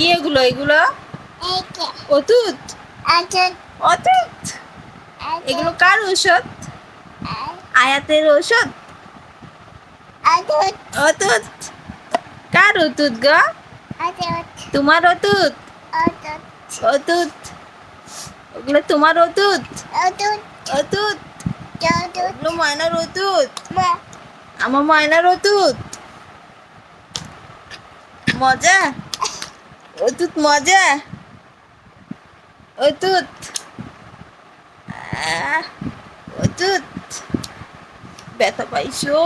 কি এগুলো? এগুলো? অতুত? অতুত। এগুলো কার ঔষধ? আয়াতের ঔষধ? অতুত। কার অতুত গো? তোমার অতুত? অতুত। ওগুলো তোমার অতুত? অতুত। ওগুলো ময়নার অতুত? আমার ময়নার অতুত? মজা? অতুত মজা। অতুত আহ, অতুত ব্যথা পাইছো?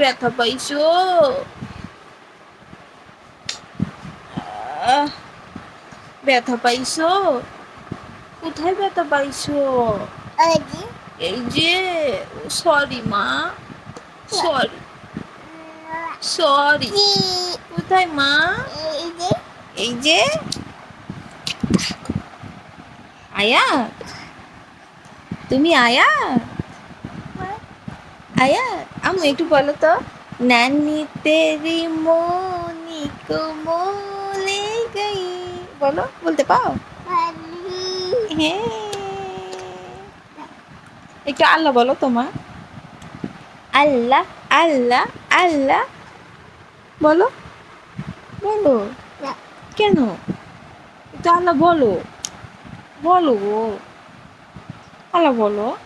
ব্যথা পাইছো? ব্যথা পাইছো? কোথায় ব্যথা পাইছো? এই যে। সরি মা সরি সরি কোথায় মা? এই যে আয়া তুমি আয়া আয়া আমি একটু বলো তো। নানি তেরি মনি কো মোলে গই। বলো বলতে পাও? হ্যাঁ। একটু আল্লাহ বলো তোমার। আল্লাহ আল্লাহ আল্লাহ। বলো। বলো। কেন? একটু আল্লাহ বলো। বলো গো। আল্লাহ বলো।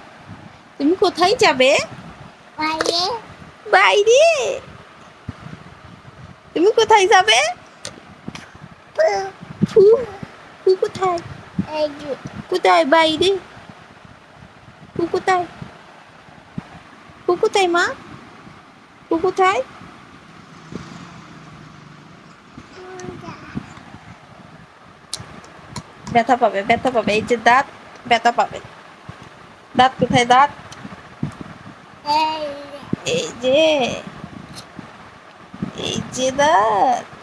তুমি কোথায় যাবে? বাইরে। বাইরে? তুমি কোথায় যাবে? ফু ফু কোথায়? কোথায়? বাইরে। ফু কোথায়? ফু কোথায় মা? ফু কোথায়? ব্যথা পাবে ব্যথা পাবে। এই যে দাঁত ব্যথা পাবে। দাঁত কোথায় দাঁত? এই যে। এই যে দাঁত।